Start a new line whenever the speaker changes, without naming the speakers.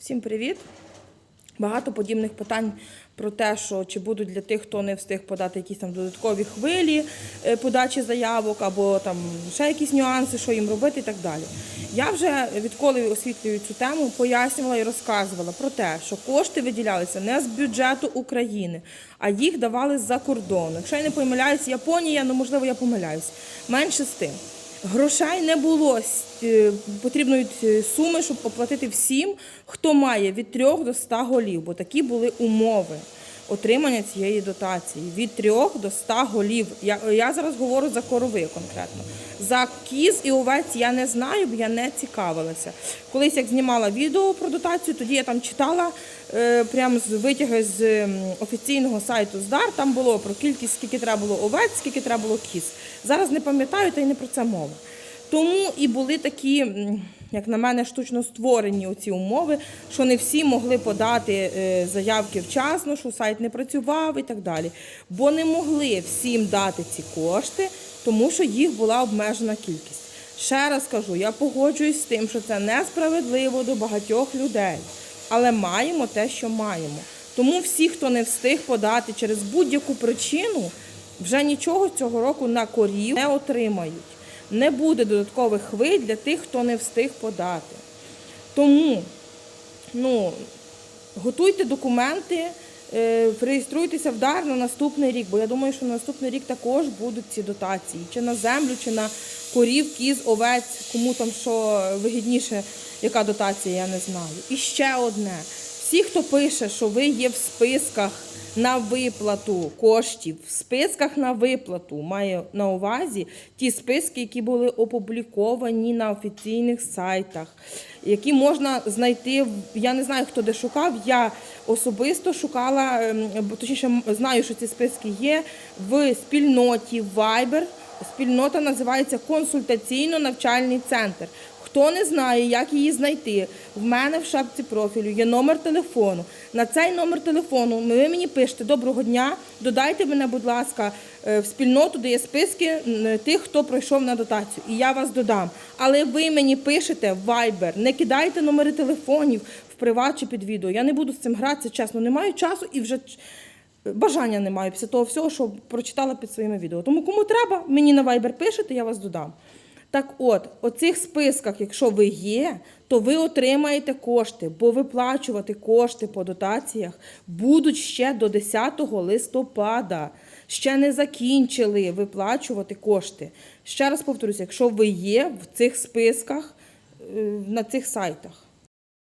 Всім привіт! Багато подібних питань про те, що чи будуть для тих, хто не встиг подати якісь там додаткові хвилі е, подачі заявок, або там ще якісь нюанси, що їм робити і так далі. Я вже відколи освітлюю цю тему, пояснювала і розказувала про те, що кошти виділялися не з бюджету України, а їх давали з-за кордону. Якщо я не помиляюсь, Японія, ну можливо, я помиляюсь. Менше з тим. Грошей не було. Потрібної е, суми, щоб оплатити всім, хто має від 3 до 100 голів, бо такі були умови отримання цієї дотації. Від 3 до 100 голів. Я, я зараз говорю за корови конкретно. За кіз і овець я не знаю, бо я не цікавилася. Колись як знімала відео про дотацію, тоді я там читала е, прямо з витяги з офіційного сайту ЗДАР. Там було про кількість, скільки треба було овець, скільки треба було кіз. Зараз не пам'ятаю, та й не про це мова. Тому і були такі, як на мене, штучно створені оці умови, що не всі могли подати е, заявки вчасно, що сайт не працював і так далі. Бо не могли всім дати ці кошти, тому що їх була обмежена кількість. Ще раз кажу, я погоджуюсь з тим, що це несправедливо до багатьох людей, але маємо те, що маємо. Тому всі, хто не встиг подати через будь-яку причину, вже нічого цього року на корів не отримають. Не буде додаткових хвиль для тих, хто не встиг подати. Тому ну, готуйте документи, е, реєструйтеся в дар на наступний рік, бо я думаю, що на наступний рік також будуть ці дотації. Чи на землю, чи на корів, кіз, овець, кому там що вигідніше, яка дотація, я не знаю. І ще одне. Всі, хто пише, що ви є в списках на виплату коштів, в списках на виплату маю на увазі ті списки, які були опубліковані на офіційних сайтах, які можна знайти. Я не знаю, хто де шукав. Я особисто шукала, ем, точніше знаю, що ці списки є в спільноті Viber. Спільнота називається консультаційно-навчальний центр. Хто не знає, як її знайти, в мене в шапці профілю є номер телефону. На цей номер телефону ви мені пишете Доброго дня, додайте мене, будь ласка, е, в спільноту, де є списки тих, хто пройшов на дотацію. І я вас додам. Але ви мені пишете в Viber, не кидайте номери телефонів в приват чи під відео. Я не буду з цим гратися, чесно, не маю часу і вже. Бажання не маю після того всього, що прочитала під своїми відео. Тому кому треба, мені на Viber пишете, я вас додам. Так от, у цих списках, якщо ви є, то ви отримаєте кошти, бо виплачувати кошти по дотаціях будуть ще до 10 листопада. Ще не закінчили виплачувати кошти. Ще раз повторюся, якщо ви є в цих списках, е, на цих сайтах.